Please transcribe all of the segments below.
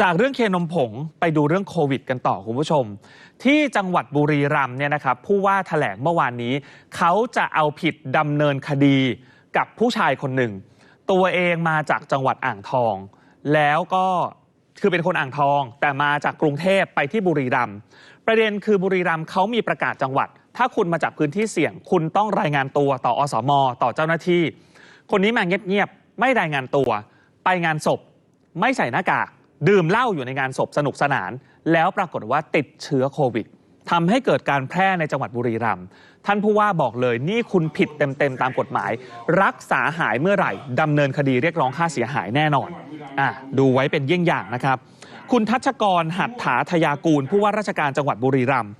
จากเรื่องเคนมผงไปดูเรื่องโควิดกันต่อคุณผู้ชม ที่จังหวัดบุรีรัมย์เนี่ยนะครับผู้ว่าแถลงเมื่อวานนี้ เขาจะเอาผิดดำเนินคดีกับผู้ชายคนหนึ่ง ตัวเองมาจากจังหวัดอ่างทอง แล้วก็คือเป็นคนอ่างทอง แต่มาจากกรุงเทพไปที่บุรีรัมย์ประเด็นคือบุรีรัมย์เขามีประกาศจังหวัด ถ้าคุณมาจากพื้นที่เสี่ยง คุณต้องรายงานตัวต่ออสม ต่อเจ้าหน้าที่ คนนี้มาเงียบๆไม่รายงานตัว ไปงานศพ ไม่ใส่หน้ากาก ดื่มเหล้าอยู่ในงานศพสนุกสนาน แล้วปรากฏว่าติดเชื้อโควิดทำให้เกิดการแพร่ในจังหวัดบุรีรัมย์ท่านผู้ว่าบอกเลยนี่คุณผิดเต็มๆตามกฎหมาย รักษาหายเมื่อไหร่ดำเนินคดีเรียกร้องค่าเสียหายแน่นอนอะดูไว้เป็นเยี่ยงอย่างนะครับ คุณทัชกรหัตถาทยากูล ผู้ว่าราชการจังหวัดบุรีรัมย์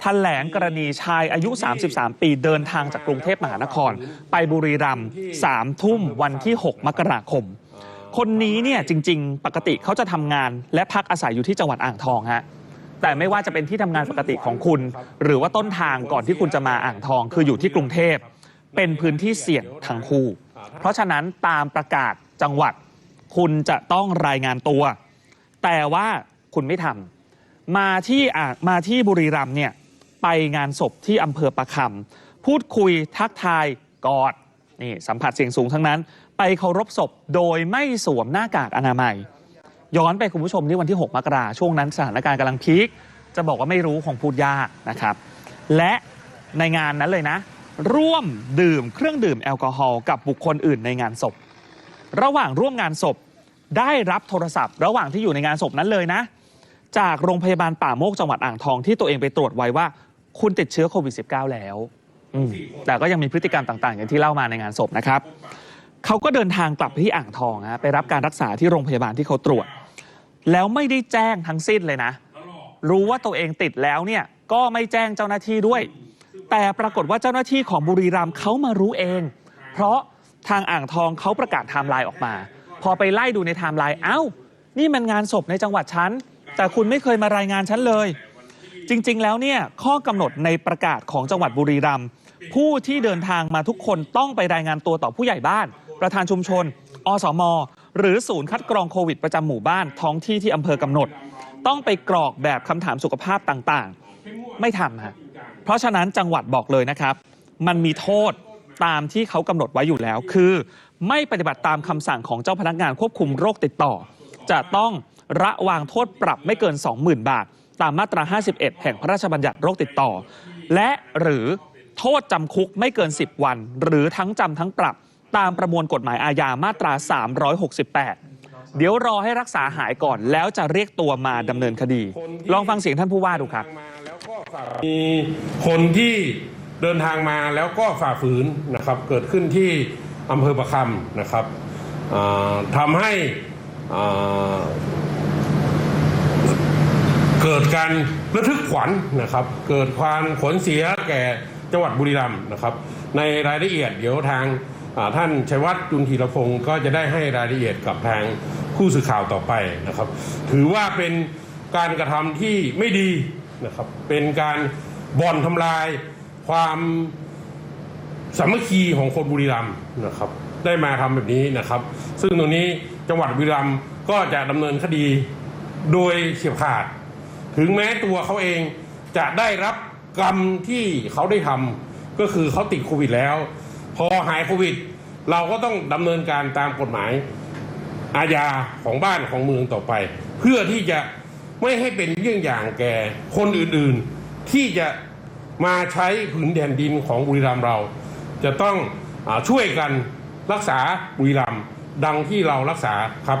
แถลงกรณีชายอายุ 33 ปีเดินทางจากกรุงเทพมหานคร ไปบุรีรัมย์สามทุ่มวันที่ 6 มกราคม คนนี้เนี่ยจริง ๆ ปกติเขาจะทำงานและพักอาศัยอยู่ที่จังหวัดอ่างทองฮะแต่ไม่ว่าจะเป็นที่ทำงานปกติของคุณ หรือว่าต้นทางก่อนที่คุณจะมาอ่างทอง คืออยู่ที่กรุงเทพ เป็นพื้นที่เสี่ยงทั้งคู่ เพราะฉะนั้นตามประกาศจังหวัด คุณจะต้องรายงานตัว แต่ว่าคุณไม่ทำมาที่อ่ามาที่บุรีรัมย์เนี่ยไปงานศพที่อำเภอประคำพูดคุยทักทายกอด นี่สัมผัสเสียงสูงทั้งนั้น ไปเคารพศพโดยไม่สวมหน้ากากอนามัย ย้อนไปคุณผู้ชมที่วันที่ 6 มกราช่วงนั้นสถานการณ์กำลังพีคจะบอกว่าไม่รู้คงพูดยากนะครับ และในงานนั้นเลยนะ ร่วมดื่มเครื่องดื่มแอลกอฮอล์กับบุคคลอื่นในงานศพ ระหว่างร่วมงานศพได้รับโทรศัพท์ ระหว่างที่อยู่ในงานศพนั้นเลยนะ จากโรงพยาบาลป่าโมกจังหวัดอ่างทองที่ตัวเองไปตรวจไว้ว่า คุณติดเชื้อโควิด -19 แล้ว แต่ก็ยังมีพฤติกรรมต่างๆ อย่างที่เล่ามาในงานศพนะครับเขาก็เดินทางกลับไปที่อ่างทองฮะไปรับการรักษาที่โรงพยาบาลที่เขาตรวจ แล้วไม่ได้แจ้งทั้งสิ้นเลยนะ รู้ว่าตัวเองติดแล้วเนี่ยก็ไม่แจ้งเจ้าหน้าที่ด้วย แต่ปรากฏว่าเจ้าหน้าที่ของบุรีรัมย์เขามารู้เอง เพราะทางอ่างทองเขาประกาศไทม์ไลน์ออกมา พอไปไล่ดูในไทม์ไลน์เอ้า นี่มันงานศพในจังหวัดฉันแต่คุณไม่เคยมารายงานฉันเลย จริง ๆ แล้วเนี่ยข้อกำหนดในประกาศของจังหวัดบุรีรัมย์ ผู้ที่เดินทางมาทุกคนต้องไปรายงานตัวต่อผู้ใหญ่บ้าน ประธานชุมชน อสม หรือศูนย์คัดกรองโควิดประจำหมู่บ้านท้องที่ที่อำเภอกำหนด ต้องไปกรอกแบบคำถามสุขภาพต่างๆ ไม่ทำฮะเพราะฉะนั้นจังหวัดบอกเลยนะครับ มันมีโทษตามที่เขากำหนดไว้อยู่แล้ว คือ ไม่ปฏิบัติตามคำสั่งของเจ้าพนักงานควบคุมโรคติดต่อ จะต้องระวางโทษปรับไม่เกิน 20,000 บาท ตามมาตรา 51 แห่งพระราชบัญญัติโรคติดต่อ และหรือ โทษจำคุกไม่เกิน 10 วัน หรือทั้งจำทั้งปรับ ตามประมวลกฎหมายอาญามาตรา 368 เดี๋ยวรอให้รักษาหายก่อน แล้วจะเรียกตัวมาดำเนินคดี ลองฟังเสียงท่านผู้ว่าดูครับมีคนที่เดินทางมาแล้วก็ฝ่าฝืนนะครับเกิดขึ้นที่อำเภอประคำนะครับทำให้เกิดการระทึกขวัญนะครับ เกิดความขนเสียแก่ จังหวัดบุรีรัมย์นะครับ ในรายละเอียดเดี๋ยวทางท่านชัยวัฒน์จุนทีรพงศ์ก็จะได้ให้รายละเอียดกับทางผู้สื่อข่าวต่อไปนะครับ ถือว่าเป็นการกระทำที่ไม่ดีนะครับ เป็นการบ่อนทำลายความสามัคคีของคนบุรีรัมย์นะครับ ได้มาทำแบบนี้นะครับ ซึ่งตรงนี้จังหวัดบุรีรัมย์ก็จะดำเนินคดีโดยเฉียบขาด ถึงแม้ตัวเขาเองจะได้รับ กรรมที่เขาได้ทำก็คือเขาติดโควิดแล้ว พอหายโควิด เราก็ต้องดำเนินการตามกฎหมาย อาญาของบ้านของเมืองต่อไป เพื่อที่จะไม่ให้เป็นเยี่ยงอย่างแก่คนอื่นๆ ที่จะมาใช้ผืนแผ่นดินของบุรีรัมย์เรา จะต้องอช่วยกันรักษาบุรีรัมย์ดังที่เรารักษาครับ